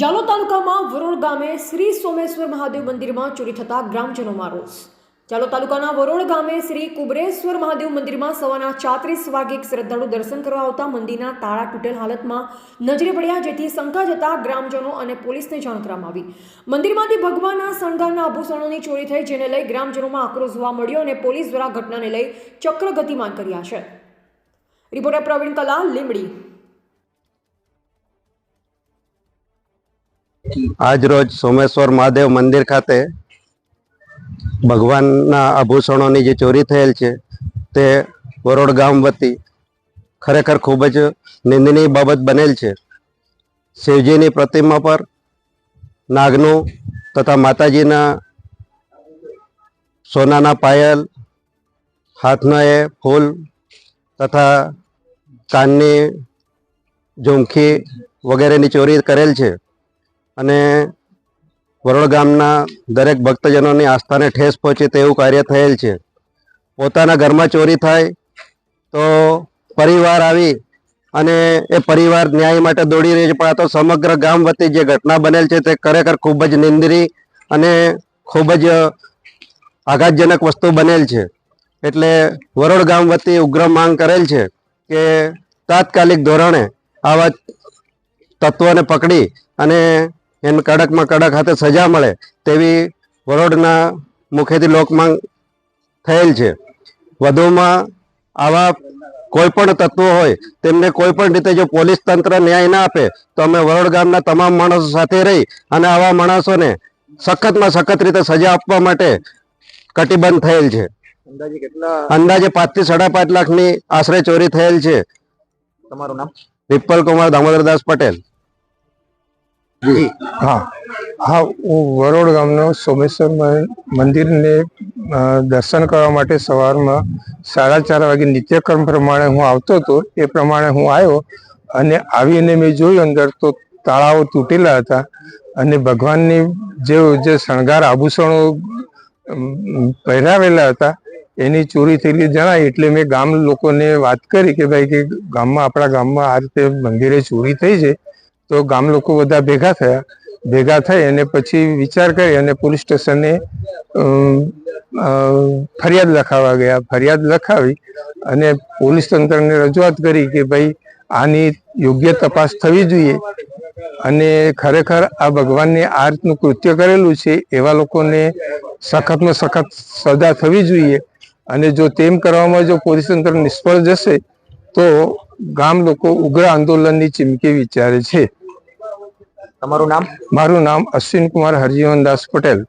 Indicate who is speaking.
Speaker 1: જાલોદ તાલુકામાં વરોડ ગામે શ્રી સોમેશ્વર મહાદેવ મંદિરમાં ચોરી થતા ગ્રામજનોમાં રોષ. જાલોદ તાલુકાના વરોડ ગામે શ્રી કુબરેશ્વર મહાદેવ મંદિરમાં સવારના ચાત્રીસ વાગે એક શ્રદ્ધાળુ દર્શન કરવા આવતા મંદિરના તાળા તૂટેલ હાલતમાં નજરે પડ્યા જેથી શંકા જતા ગ્રામજનો અને પોલીસને જાણ કરવામાં આવી. મંદિરમાંથી ભગવાનના શણગારના આભૂષણોની ચોરી થઈ જેને લઈ ગ્રામજનોમાં આક્રોશ જોવા મળ્યો અને પોલીસ દ્વારા ઘટનાને લઈ ચક્ર ગતિમાન કર્યા છે. રિપોર્ટર પ્રવીણ કલા લીમડી
Speaker 2: આજ રોજ સોમેશ્વર મહાદેવ મંદિર ખાતે ભગવાનના આભૂષણોની જે ચોરી થયેલ છે, તે વરોડ ગામ વતી ખરેખર ખૂબ જ નિંદનીય બાબત બનેલ છે. શિવજીની પ્રતિમા પર નાગનું તથા માતાજીના સોનાના પાયલ, હાથના એ ફૂલ તથા કાનની ઝુમખી વગેરેની ચોરી કરેલ છે. અને વરોડ ગામના દરેક ભક્તજનોની આસ્થાને ઠેસ પહોંચે તેવું કાર્ય થયેલ છે. પોતાના ઘરમાં ચોરી થાય તો પરિવાર આવી અને એ પરિવાર ન્યાય માટે દોડી રહ્યો છે, પણ આ તો સમગ્ર ગામ વતી જે ઘટના બનેલ છે તે ખરેખર ખૂબ જ નિંદરી અને ખૂબ જ આઘાતજનક વસ્તુ બનેલ છે. એટલે વરોડ ગામ વતી ઉગ્ર માંગ કરેલ છે કે તાત્કાલિક ધોરણે આવા તત્વોને પકડી અને એને કડકમાં કડક હાથે સજા મળે તેવી વરોડના મુખેથી લોકમાંગ થયેલ છે. વધુમાં આવા કોઈ પણ તત્વો હોય તેમને કોઈ પણ રીતે જો પોલીસ તંત્ર ન્યાય ના આપે તો અમે વરોડ ગામના તમામ માણસો સાથે રહી અને આવા માણસોને સખતમાં સખત રીતે સજા આપવા માટે કટિબદ્ધ થયેલ છે.
Speaker 3: અંદાજે
Speaker 2: અંદાજે પાંચથી સાડા પાંચ લાખની આશરે ચોરી થયેલ છે.
Speaker 3: તમારું નામ?
Speaker 2: વિપલ કુમાર દામોદરદાસ પટેલ.
Speaker 4: હા. હા, હું વરોડ ગામનો સોમેશ્વર મંદિરને દર્શન કરવા માટે સવારમાં સાડા ચાર વાગે નિત્યક્રમ પ્રમાણે હું આવતો હતો, એ પ્રમાણે હું આવ્યો અને આવીને મેં જોયું અંદર તો તાળાઓ તૂટેલા હતા અને ભગવાનની જે જે શણગાર આભૂષણો પહેરાવેલા હતા, એની ચોરી થયેલી જણાય એટલે મેં ગામ લોકોને વાત કરી કે ભાઈ કે ગામમાં, આપણા ગામમાં આ રીતે મંદિરે ચોરી થઈ છે. તો ગામ લોકો બધા ભેગા થયા. ભેગા થઈ અને પછી વિચાર કરી અને પોલીસ સ્ટેશને ફરિયાદ લખાવા ગયા. ફરિયાદ લખાવી અને પોલીસ તંત્રને રજૂઆત કરી કે ભાઈ, આની યોગ્ય તપાસ થવી જોઈએ. અને ખરેખર આ ભગવાનને આ રીતનું કૃત્ય કરેલું છે, એવા લોકોને સખતમાં સખત સજા થવી જોઈએ. અને જો તેમ કરવામાં જો પોલીસ તંત્ર નિષ્ફળ જશે, તો ગામ લોકો ઉગ્ર આંદોલનની ચીમકી વિચારે છે.
Speaker 3: તમારું નામ?
Speaker 4: મારું નામ અશ્વિન કુમાર હરજીવન દાસ પટેલ.